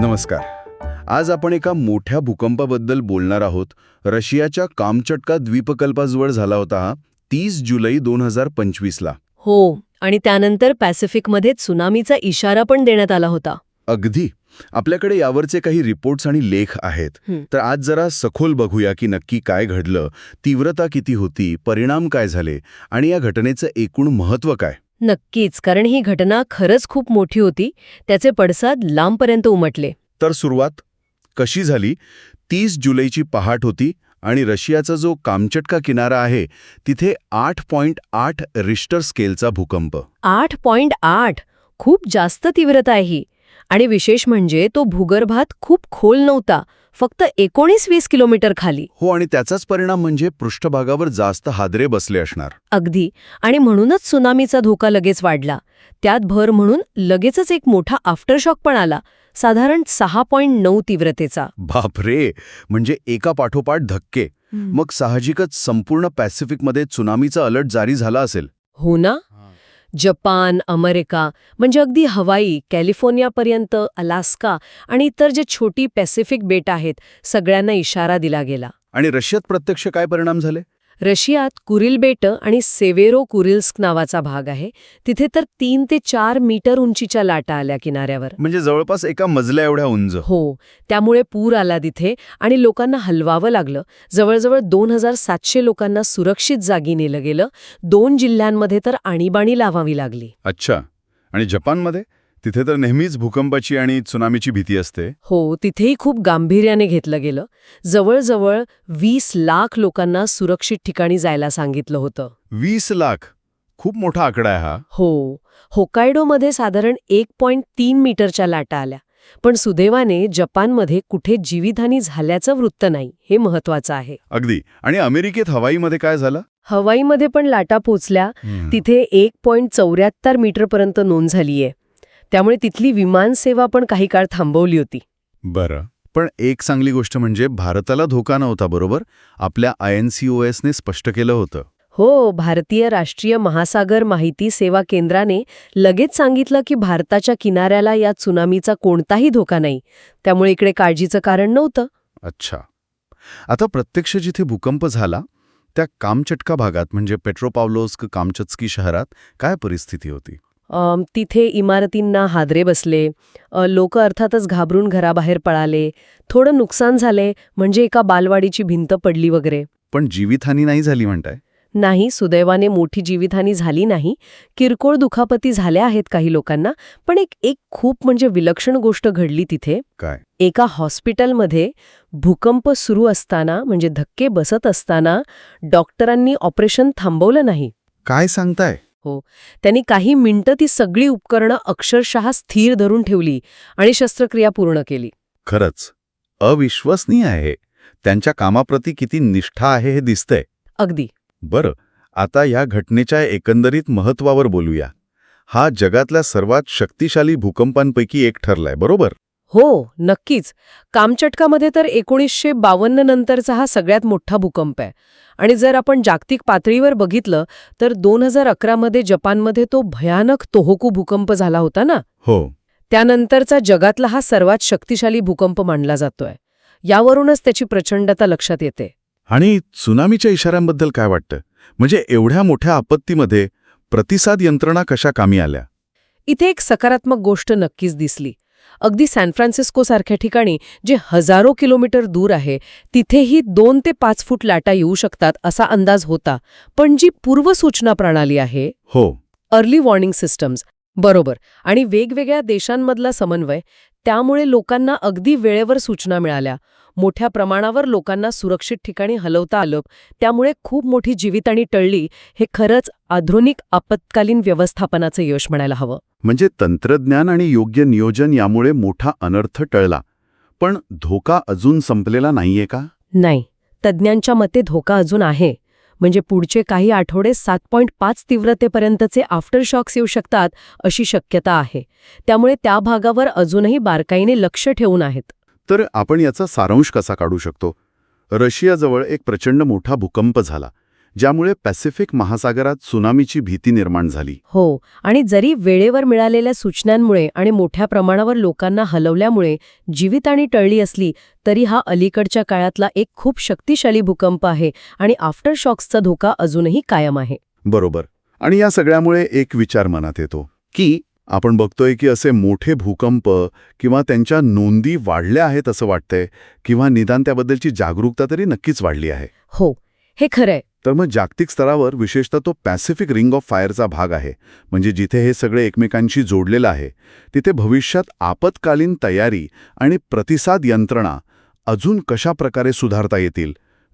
नमस्कार. आज आपण एका मोठ्या भूकंपाबद्दल बोलणार आहोत. रशियाच्या कामचटका द्वीपकल्पाजवळ झाला होता हा तीस जुलै दोन हजार पंचवीसला. हो आणि त्यानंतर पॅसिफिकमध्ये त्सुनामीचा इशारा पण देण्यात आला होता. अगदी. आपल्याकडे यावरचे काही रिपोर्ट्स आणि लेख आहेत. तर आज जरा सखोल बघूया की नक्की काय घडलं तीव्रता किती होती परिणाम काय झाले आणि या घटनेचं एकूण महत्त्व काय? नक्कीच कारण ही घटना खरंच खूप मोठी होती. त्याचे पडसाद लांबपर्यंत उमटले. तर सुरुवात कशी झाली? तीस जुलैची पहाट होती आणि रशियाचा जो कामचटका किनारा आहे तिथे आठ पॉइंट आठ रिश्टर स्केलचा भूकंप. आठ पॉइंट आठ? खूप जास्त तीव्रता आहे ही. आणि विशेष म्हणजे तो भूगर्भात खूप खोल नव्हता. फक्त एकोणीस वीस किलोमीटर खाली. हो आणि त्याचाच परिणाम म्हणजे पृष्ठभागावर जास्त हादरे बसले असणार. अगदी. आणि म्हणूनच सुनामीचा धोका लगेच वाढला. त्यात भर म्हणून लगेचच एक मोठा आफ्टरशॉक पण आला. साधारण सहा पॉइंट नऊ तीव्रतेचा. बापरे! म्हणजे एका पाठोपाठ धक्के. मग साहजिकच संपूर्ण पॅसिफिकमध्ये त्सुनामीचा अलर्ट जारी झाला असेल. हो ना? जपान अमेरिका म्हणजे अगदी हवाई कॅलिफोर्नियापर्यंत अलास्का आणि इतर जे छोटी पॅसिफिक बेट आहेत सगळ्यांना इशारा दिला गेला. आणि रशियात प्रत्यक्ष काय परिणाम झाले? रशियात कुरिल बेट आणि सेवेरो कुरिल्स्क नावाचा भाग आहे. तिथे तर तीन ते चार मीटर उंचीच्या लाटा आल्या किनाऱ्यावर. म्हणजे जवळपास एका मजल्या एवढ्या उंच. हो त्यामुळे पूर आला तिथे आणि लोकांना हलवावं लागलं. जवळजवळ दोन हजार सातशे लोकांना सुरक्षित जागी नेलं गेलं. दोन जिल्ह्यांमध्ये तर आणीबाणी लावावी लागली. अच्छा. आणि जपानमध्ये? तिथे तर नेहमीच भूकंपाची आणि त्सुनामीची भीती असते. हो तिथेही खूप गांभीर्याने घेतलं गेलं. जवळजवळ वीस लाख लोकांना सुरक्षित ठिकाणी जायला सांगितलं होतं. वीस लाख? खूप मोठा आकडा आहे हा. हो. होकायडोमध्ये साधारण एक पॉइंट तीन मीटरच्या लाटा आल्या. पण सुदैवाने जपानमध्ये कुठे जीवितहानी झाल्याचं वृत्त नाही हे महत्वाचं आहे. अगदी. आणि अमेरिकेत हवाईमध्ये काय झालं? हवाईमध्ये पण लाटा पोचल्या. तिथे एक पॉइंट चौऱ्याहत्तर मीटरपर्यंत नोंद झालीये. त्यामुळे तिथली विमानसेवा पण काही काळ थांबवली होती. बरं. पण एक चांगली गोष्ट म्हणजे भारताला धोका नव्हता बरोबर? आपल्या आय एन सी ओ एसने स्पष्ट केलं होतं. हो भारतीय राष्ट्रीय महासागर माहिती सेवा केंद्राने लगेच सांगितलं की भारताच्या किनाऱ्याला या त्सुनामीचा कोणताही धोका नाही. त्यामुळे इकडे काळजीचं कारण नव्हतं. अच्छा. आता प्रत्यक्ष जिथे भूकंप झाला त्या कामचटका भागात म्हणजे पेट्रोपावलोस्क कामचत्स्की शहरात काय परिस्थिती होती? तिथे इमारतींना हादरे बसले. लोक अर्थातच घाबरून घराबाहेर पळाले. थोडं नुकसान झाले म्हणजे एका बालवाडीची भिंत पडली वगैरे. पण जीवितहानी नाही झाली म्हणताय? नाही सुदैवाने मोठी जीवितहानी झाली नाही. किरकोळ दुखापती झाल्या आहेत काही लोकांना पण एक एक खूप म्हणजे विलक्षण गोष्ट घडली तिथे. काय? एका हॉस्पिटलमध्ये भूकंप सुरू असताना म्हणजे धक्के बसत असताना डॉक्टरांनी ऑपरेशन थांबवलं नाही. काय सांगताय? त्यांनी काही मिनिटं ती सगळी उपकरणं अक्षरशः स्थिर धरून ठेवली आणि शस्त्रक्रिया पूर्ण केली. खरंच. अविश्वसनीय आहे. त्यांच्या कामाप्रती किती निष्ठा आहे हे दिसतंय. अगदी. बरं आता या घटनेच्या एकंदरीत महत्वावर बोलूया. हा जगातल्या सर्वात शक्तिशाली भूकंपांपैकी एक ठरलाय बरोबर? हो नक्कीच. कामचटकामध्ये तर एकोणीसशे बावन्न नंतरचा हा सगळ्यात मोठा भूकंप आहे. आणि जर आपण जागतिक पातळीवर बघितलं तर दोन हजार अकरामध्ये जपानमध्ये तो भयानक तोहोकू भूकंप झाला होता ना? हो. त्यानंतरचा जगातला हा सर्वात शक्तिशाली भूकंप मानला जातोय. यावरूनच त्याची प्रचंडता लक्षात येते. आणि त्सुनामीच्या इशाऱ्यांबद्दल काय वाटतं? म्हणजे एवढ्या मोठ्या आपत्तीमध्ये प्रतिसाद यंत्रणा कशा कामी आल्या? इथे एक सकारात्मक गोष्ट नक्कीच दिसली. अगदी सॅन फ्रान्सिस्को सारख्या ठिकाणी जे हजारो किलोमीटर दूर आहे तिथेही दोन ते पाच फूट लाटा येऊ शकतात असा अंदाज होता. पण जी पूर्वसूचना प्रणाली आहे हो. अर्ली वॉर्निंग सिस्टम्स बरोबर. आणि वेगवेगळ्या देशांमधला समन्वय त्यामुळे लोकांना अगदी वेळेवर सूचना मिळाल्या. मोठ्या प्रमाणावर लोकांना सुरक्षित ठिकाणी हलवता आलं. त्यामुळे खूप मोठी जीवितहानी टळली हे खरंच आधुनिक आपत्कालीन व्यवस्थापनाचं यश म्हणायला हवं. म्हणजे तंत्रज्ञान आणि योग्य नियोजन यामुळे मोठा अनर्थ टळला. पण धोका अजून संपलेला नाहीये का? नाही. तज्ज्ञांच्या मते धोका अजून आहे. म्हणजे पुढचे काही आठवडे सात पॉईंट पाच तीव्रतेपर्यंतचे आफ्टर शॉक्स येऊ शकतात अशी शक्यता आहे. त्यामुळे त्या भागावर अजूनही बारकाईने लक्ष ठेवून आहेत. तर आपण याचा सारांश कसा काढू शकतो? रशियाजवळ एक प्रचंड मोठा भूकंप झाला ज्यामुळे पॅसिफिक महासागरात सुनामीची भीती निर्माण झाली. हो आणि जरी वेळेवर मिळालेल्या सूचनांमुळे आणि मोठ्या प्रमाणावर लोकांना हलवल्यामुळे जीवितहानी टळली असली तरी हा अलीकडच्या काळातला एक खूप शक्तिशाली भूकंप आहे आणि आफ्टर शॉक्सचा धोका अजूनही कायम आहे. बरोबर. आणि या सगळ्यामुळे एक विचार मनात येतो की आपण बघतोय की असे मोठे भूकंप किंवा त्यांच्या नोंदी वाढल्या आहेत असं वाटतंय किंवा निदान त्याबद्दलची जागरूकता तरी नक्कीच वाढली आहे. हो हे खरंय. तर मग जागतिक स्तरावर विशेषतः तो पॅसिफिक रिंग ऑफ फायरचा भाग आहे म्हणजे जिथे हे सगळे एकमेकांशी जोडलेलं आहे तिथे भविष्यात आपत्कालीन तयारी आणि प्रतिसाद यंत्रणा अजून कशा प्रकारे सुधारता येतील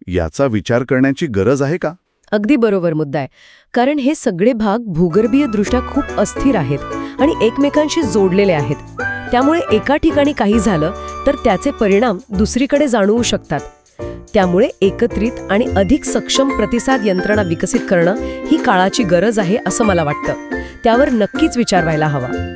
याचा विचार करण्याची गरज आहे का? अगदी बरोबर मुद्दा आहे कारण हे सगळे भाग भूगर्भीयदृष्ट्या खूप अस्थिर आहेत. आणि एकमेकांशी जोडलेले आहेत. त्यामुळे एका ठिकाणी काही झालं तर त्याचे परिणाम दुसरीकडे जाणवू शकतात. त्यामुळे एकत्रित आणि अधिक सक्षम प्रतिसाद यंत्रणा विकसित करणं ही काळाची गरज आहे असं मला वाटतं. त्यावर नक्कीच विचार व्हायला हवा.